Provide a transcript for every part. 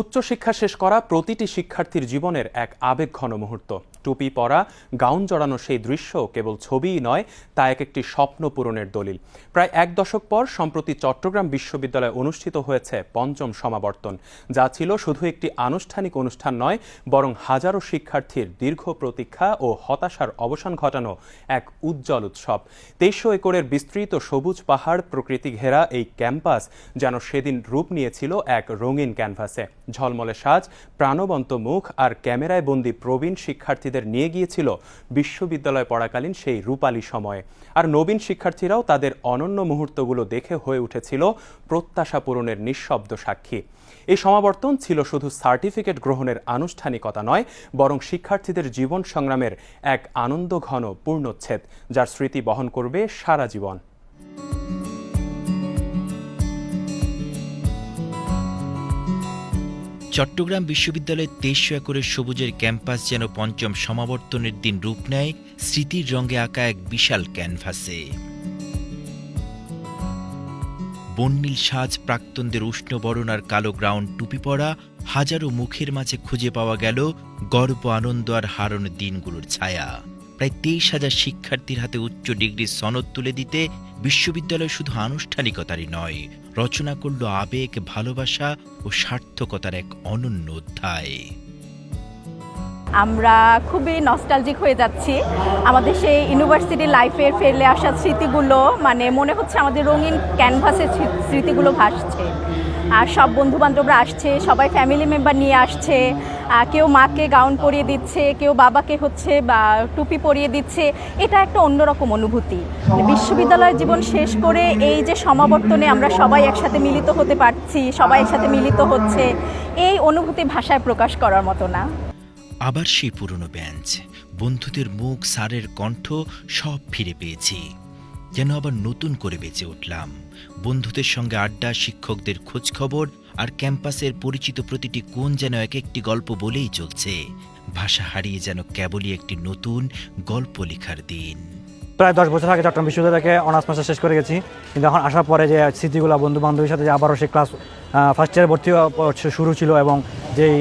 উচ্চশিক্ষা শেষ করা প্রতিটি শিক্ষার্থীর জীবনের এক আবেগঘন মুহূর্ত। টুপি পরা, গাউন জড়ানো সেই দৃশ্য কেবল ছবিই নয়, তা এক একটি স্বপ্ন পূরণের দলিল। প্রায় এক দশক পর সম্প্রতি চট্টগ্রাম বিশ্ববিদ্যালয়ে অনুষ্ঠিত হয়েছে পঞ্চম সমাবর্তন, যা ছিল শুধু একটি আনুষ্ঠানিক অনুষ্ঠান নয়, বরং হাজারো শিক্ষার্থীর দীর্ঘ প্রতীক্ষা ও হতাশার অবসান ঘটানো এক উজ্জ্বল উৎসব। তেইশশো একরের বিস্তৃত সবুজ পাহাড় প্রকৃতি ঘেরা এই ক্যাম্পাস যেন সেদিন রূপ নিয়েছিল এক রঙিন ক্যানভাসে। ঝলমলে সাজ, প্রাণবন্ত মুখ আর ক্যামেরায় বন্দি প্রবীণ শিক্ষার্থীদের নিয়ে গিয়েছিল বিশ্ববিদ্যালয় পড়াকালীন সেই রূপালী সময়ে। আর নবীন শিক্ষার্থীরাও তাদের অনন্য মুহূর্তগুলো দেখে হয়ে উঠেছিল প্রত্যাশা পূরণের নিঃশব্দ সাক্ষী। এই সমাবর্তন ছিল শুধু সার্টিফিকেট গ্রহণের আনুষ্ঠানিকতা নয়, বরং শিক্ষার্থীদের জীবন সংগ্রামের এক আনন্দঘন পূর্ণচ্ছেদ, যার স্মৃতি বহন করবে সারা জীবন। চট্টগ্রাম বিশ্ববিদ্যালয়ের তেইশশো একরের সবুজের ক্যাম্পাস যেন পঞ্চম সমাবর্তনের দিন রূপ নেয়, স্মৃতির রঙে আঁকা এক বিশাল ক্যানভাসে। বন্নীল সাজ প্রাক্তনদের উষ্ণ বরণ আর কালো গ্রাউন্ড টুপি পরা, হাজারো মুখের মাঝে খুঁজে পাওয়া গেল গর্ব, আনন্দ আর হারানো দিনগুলোর ছায়া। প্রায় তেইশ হাজার শিক্ষার্থীর হাতে উচ্চ ডিগ্রির সনদ তুলে দিতে বিশ্ববিদ্যালয় শুধু আনুষ্ঠানিকতারই নয়, রচনা করল আবেগ, ভালোবাসা ও সার্থকতার এক অনন্য অধ্যায়। আমরা খুবই নস্টালজিক হয়ে যাচ্ছি। আমাদের সেই ইউনিভার্সিটি লাইফের ফেলে আসা স্মৃতিগুলো মানে মনে হচ্ছে আমাদের রঙিন ক্যানভাসের স্মৃতিগুলো ভাসছে। আর সব বন্ধু বান্ধবরা আসছে, সবাই ফ্যামিলি মেম্বার নিয়ে আসছে কেউ মাকে গাউন পরিয়ে দিচ্ছে, কেউ বাবাকে হচ্ছে, বা টুপি পরিয়ে দিচ্ছে, এটা একটা অন্যরকম অনুভূতি। বিশ্ববিদ্যালয়ের জীবন শেষ করে এই যে সমাবর্তনে আমরা সবাই একসাথে মিলিত হতে পারছি, সবাই একসাথে মিলিত হচ্ছে, এই অনুভূতি ভাষায় প্রকাশ করার মতো না। আবার সেই পুরনো বেঞ্চ বন্ধুদের মুখ সারের কণ্ঠ, সব ফিরে পেয়েছি। যেন আবার নতুন করে বেঁচে উঠলাম। বন্ধুদের সঙ্গে আড্ডা, শিক্ষকদের খোঁজ খবর আর ক্যাম্পাসের পরিচিত প্রতিটি কোণ যেন এক একটি গল্প বলেই চলছে। ভাষা হারিয়ে যেন কেবলই একটি নতুন গল্প লেখার দিন। প্রায় দশ বছর আগে চট্টগ্রাম বিশ্ববিদ্যালয় থেকে অনার্স মাস্টার শেষ করে গেছি। কিন্তু এখন আসার পরে যে স্মৃতিগুলো বন্ধু বান্ধবীর সাথে যে আবারও সেই ক্লাস ফার্স্ট ইয়ারে ভর্তি শুরু ছিল এবং যেই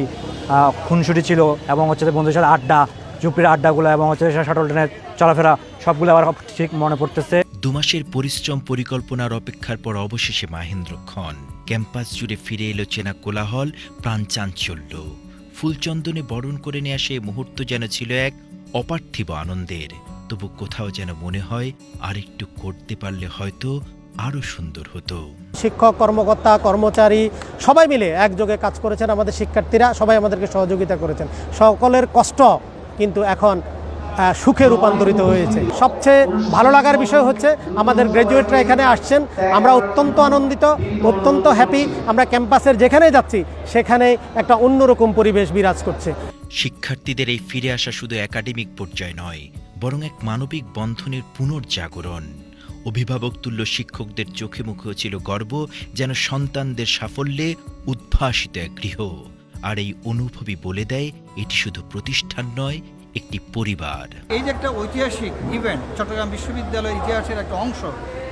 খুনসুটি ছিল এবং হচ্ছে বন্ধুদের সাথে আড্ডা, চুপড়ির আড্ডাগুলো এবং হচ্ছে শাটল ট্রেনের চলাফেরা, সবগুলো আবার ঠিক মনে পড়তেছে। দুমাসের পরিশ্রম পরিকল্পনার অপেক্ষার পর অবশেষে মাহেন্দ্রক্ষণ ক্যাম্পাস জুড়ে ফিরে এলো চেনা কোলাহল, প্রাণ চাঞ্চল্য। ফুলচন্দনে বরণ করে নিয়ে আসে মুহূর্ত যেন ছিল এক অপার্থিব আনন্দের। তবু কোথাও যেন মনে হয় আরেকটু করতে পারলে হয়তো আরও সুন্দর হতো। শিক্ষক, কর্মকর্তা, কর্মচারী সবাই মিলে একযোগে কাজ করেছেন আমাদের শিক্ষার্থীরা, সবাই আমাদেরকে সহযোগিতা করেছেন। সকলের কষ্ট কিন্তু এখন সুখে রূপান্তরিত হয়েছে। সবচেয়ে ভালো লাগার বিষয় হচ্ছে আমাদের গ্র্যাজুয়েটরা এখানে আসছেন। আমরা অত্যন্ত আনন্দিত, অত্যন্ত হ্যাপি আমরা ক্যাম্পাসের যেখানে যাচ্ছি সেখানে একটা অন্যরকম পরিবেশ বিরাজ করছে। শিক্ষার্থীদের এই ফিরে আসা শুধু একাডেমিক পর্যায়ে নয়, বরং এক মানবিক বন্ধনের পুনর্জাগরণ। অভিভাবক তুল্য শিক্ষকদের চোখে মুখেও ছিল গর্ব, যেন সন্তানদের সাফল্যে উদ্ভাসিত এক গৃহ। আর এই অনুভবই বলে দেয়, এটি শুধু প্রতিষ্ঠান নয় একটি পরিবার। এই যে একটা ঐতিহাসিক ইভেন্ট চট্টগ্রাম বিশ্ববিদ্যালয়ের ইতিহাসের একটা অংশ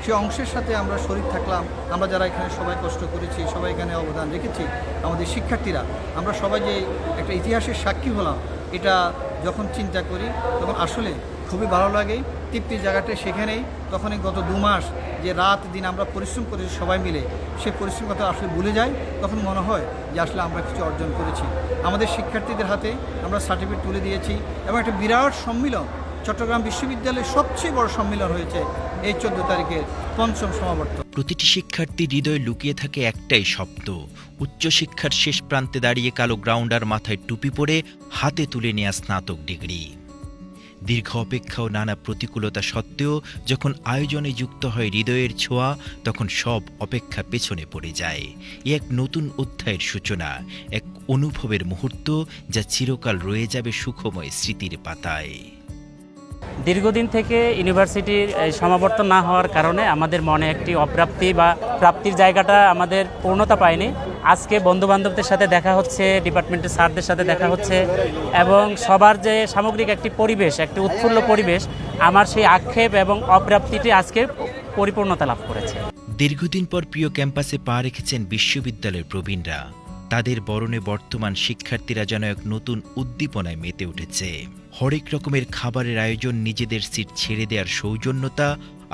সে অংশের সাথে আমরা শরীর থাকলাম। আমরা যারা এখানে সবাই কষ্ট করেছি, সবাই এখানে অবদান রেখেছি, আমাদের শিক্ষার্থীরা, আমরা সবাই যে একটা ইতিহাসের সাক্ষী হলাম, এটা যখন চিন্তা করি, তখন আসলে খুবই ভালো লাগে। তৃপ্তির জায়গাটা সেখানেই। তখনই গত দু মাস যে রাত দিন আমরা পরিশ্রম করেছি সবাই মিলে সেই পরিশ্রম কথা আসলে ভুলে যাই। তখন মনে হয় যে আসলে আমরা কিছু অর্জন করেছি। আমাদের শিক্ষার্থীদের হাতে আমরা সার্টিফিকেট তুলে দিয়েছি এবং একটা বিরাট সম্মিলন, চট্টগ্রাম বিশ্ববিদ্যালয়ের সবচেয়ে বড় সম্মিলন হয়েছে এই চোদ্দ তারিখের পঞ্চম সমাবর্তন। প্রতিটি শিক্ষার্থী হৃদয়ে লুকিয়ে থাকে একটাই শব্দ, উচ্চশিক্ষার শেষ প্রান্তে দাঁড়িয়ে কালো গ্রাউন্ডার মাথায় টুপি পরে হাতে তুলে নেয়া স্নাতক ডিগ্রি দীর্ঘ অপেক্ষা ও নানা প্রতিকূলতা সত্ত্বেও যখন আয়োজনে যুক্ত হয় হৃদয়ের ছোঁয়া, তখন সব অপেক্ষা পেছনে পড়ে যায়। এ এক নতুন অধ্যায়ের সূচনা, এক অনুভবের মুহূর্ত যা চিরকাল রয়ে যাবে সুখময় স্মৃতির পাতায়। দীর্ঘদিন থেকে ইউনিভার্সিটির সমাবর্তন না হওয়ার কারণে আমাদের মনে একটি অপ্রাপ্তি বা প্রাপ্তির জায়গাটা আমাদের পূর্ণতা পায়নি। আজকে বন্ধু বান্ধবদের সাথে দেখা হচ্ছে, ডিপার্টমেন্টের স্যারদের সাথে দেখা হচ্ছে এবং সবার যে সামগ্রিক একটি পরিবেশ, একটি উৎফুল্ল পরিবেশ, আমার সেই আক্ষেপ এবং অপ্রাপ্তিটি আজকে পরিপূর্ণতা লাভ করেছে। দীর্ঘদিন পর প্রিয় ক্যাম্পাসে পা রেখেছেন বিশ্ববিদ্যালয়ের প্রবীণরা। তাদের বরণে বর্তমান শিক্ষার্থীরা যেন এক নতুন উদ্দীপনায় মেতে উঠেছে। হরেক রকমের খাবারের আয়োজন, নিজেদের সিট ছেড়ে দেওয়ার সৌজন্যতা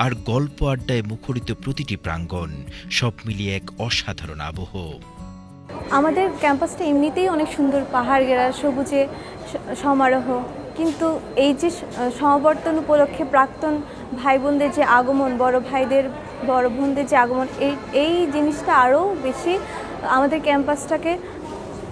আর গল্প আড্ডায় মুখরিত প্রতিটি প্রাঙ্গণ, সব মিলিয়ে এক অসাধারণ আবহ। আমাদের ক্যাম্পাসটা এমনিতেই অনেক সুন্দর পাহাড় ঘেরা সবুজে সমারোহ। কিন্তু এই যে সমাবর্তন উপলক্ষে প্রাক্তন ভাই বোনদের যে আগমন, বড় ভাইদের, বড় বোনদের যে আগমন, এই এই জিনিসটা আরও বেশি আমাদের ক্যাম্পাসটাকে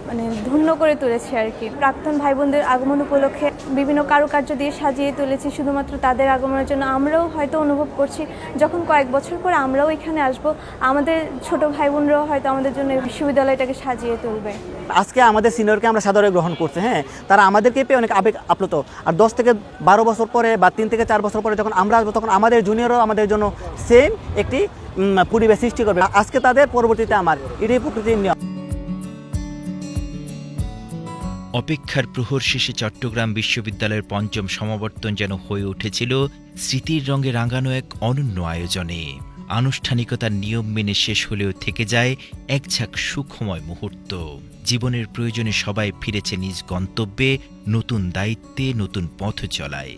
মানে ধন্য করে তুলেছি আর কি। প্রাক্তন ভাই বোনদের আগমন উপলক্ষে বিভিন্ন কারুকার্য দিয়ে সাজিয়ে তুলেছি, শুধুমাত্র তাদের আগমনের জন্য আমরাও হয়তো অনুভব করছি। যখন কয়েক বছর পরে আমরাও এখানে আসব, আমাদের ছোট ভাই বোনরাও হয়তো আমাদের জন্য বিশ্ববিদ্যালয়টাকে সাজিয়ে তুলবে। আজকে আমাদের সিনিয়রকে আমরা সাদরে গ্রহণ করছি হ্যাঁ। তারা আমাদেরকে পেয়ে অনেক আবেগ আপ্লুত। আর দশ থেকে বারো বছর পরে বা তিন থেকে চার বছর পরে যখন আমরা আসব, তখন আমাদের জুনিয়রও আমাদের জন্য সেম একটি পরিবেশ সৃষ্টি করবে। আজকে তাদের পরবর্তীতে আমার এটাই প্রকৃতির নিয়ম। অপেক্ষার প্রহর শেষে চট্টগ্রাম বিশ্ববিদ্যালয়ের পঞ্চম সমাবর্তন যেন হয়ে উঠেছিল স্মৃতির রঙে রাঙানো এক অনন্য আয়োজনে। আনুষ্ঠানিকতার নিয়ম মেনে শেষ হলেও থেকে যায় এক ঝাঁক সুখময় মুহূর্ত। জীবনের প্রয়োজনে সবাই ফিরেছে নিজ গন্তব্যে, নতুন দায়িত্বে, নতুন পথ চলায়।